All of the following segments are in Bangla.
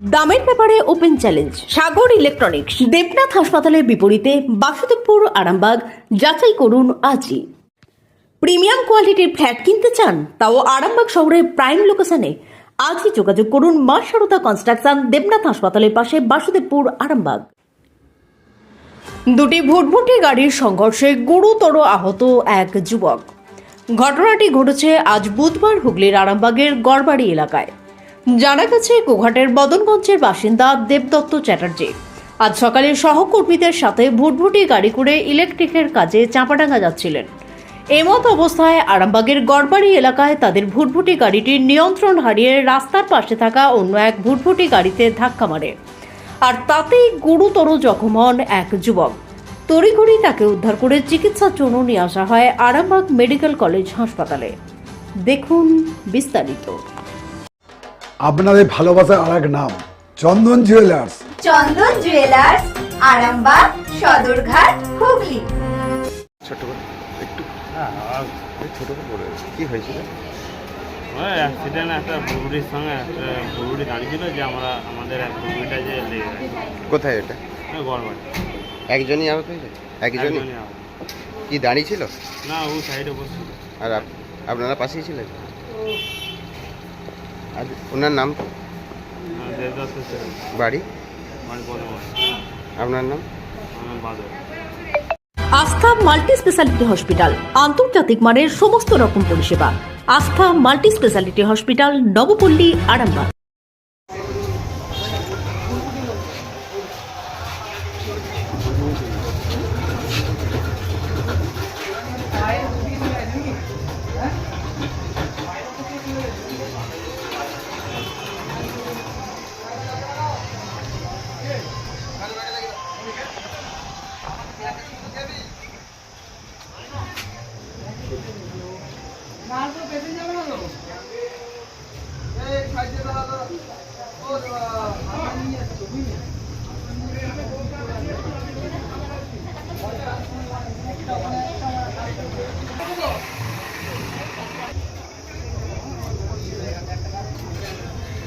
দামের ব্যাপারে open challenge, Sagar electronics, Debnath হাসপাতালের বিপরীতে বাসুদেবপুর, আরামবাগ, যাচাই করুন আজই। প্রিমিয়াম কোয়ালিটির ফ্ল্যাট কিনতে চান, তাও আরামবাগ শহরের প্রাইম লোকেশনে। আজই যোগাযোগ করুন মা সারদা কনস্ট্রাকশন, দেবনাথ হাসপাতালের পাশে বাসুদেবপুর, আরামবাগ। দুটি ভুটভুটি গাড়ির সংঘর্ষে গুরুতর আহত এক যুবক। ঘটনাটি ঘটেছে আজ বুধবার হুগলির আরামবাগের গড়বাড়ি এলাকায়। জানা গেছে গোঘাটের বদনগঞ্জের বাসিন্দা দেবদত্ত চ্যাটার্জি। আজ সকালে সহকর্মীদের সাথে ভুটভুটি গাড়ি করে ইলেকট্রিকের কাজে চাঁপাডাঙ্গা যাচ্ছিলেন। এমত অবস্থায় আরামবাগের গড়বাড়ি এলাকায় তাদের ভুটভুটি গাড়িটির নিয়ন্ত্রণ হারিয়ে রাস্তার পাশে থাকা অন্য এক ভুটভুটি গাড়িতে ধাক্কা মারে। আর তাতেই গুরুতর জখম হন এক যুবক। তড়িঘড়ি তাকে উদ্ধার করে চিকিৎসার জন্য নিয়ে আসা হয় আরামবাগ মেডিকেল কলেজ হাসপাতালে। দেখুন বিস্তারিত। আপনাদের ভালোবাসার আর এক নাম চন্দন জুয়েলার্স চন্দন জুয়েলার্স আরামবাগ সদরঘাট হুগলি। ছোট করে একটু। এই ছোট করে। কি হয়েছিল ওই অ্যাক্সিডেন্ট একটা বুড়ির সঙ্গে একটা বুড়ি দাঁড়িয়েছিল যে আমরা আমাদের এক বুড়িটা যে লেগে গেছে। কোথায় এটা? গড়বাড়ি একজনই আহত হয়েছে? একজনই? একজনই আহত। কি দাঁড়িয়ে ছিল না ও সাইডে বসছিল। আর আপ- আপনারা পাশেই ছিলেন? আর ওনার নাম? বাড়ি? আপনার নাম? আস্থা মাল্টি স্পেশালিটি হসপিটাল, আন্তর্জাতিক মানের সমস্ত রকম পরিষেবা। Astha multi speciality hospital, Nabapally, Arambagh. कैसे चला दो एक खाई चला दो और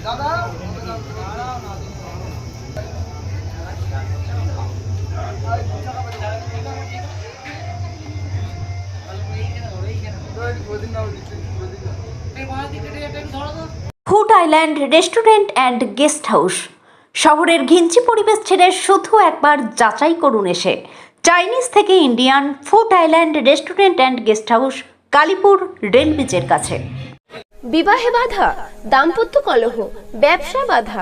दादा दादा food island restaurant and guest house. শহরের ঘিঞ্চি পরিবেশ ছেড়ে শুধু একবার যাচাই করুন এসে। চাইনিজ থেকে Indian food island restaurant and guest house Kalipur rail ব্রিজের কাছে। বিবাহে বাধা দাম্পত্য কলহ ব্যবসা বাধা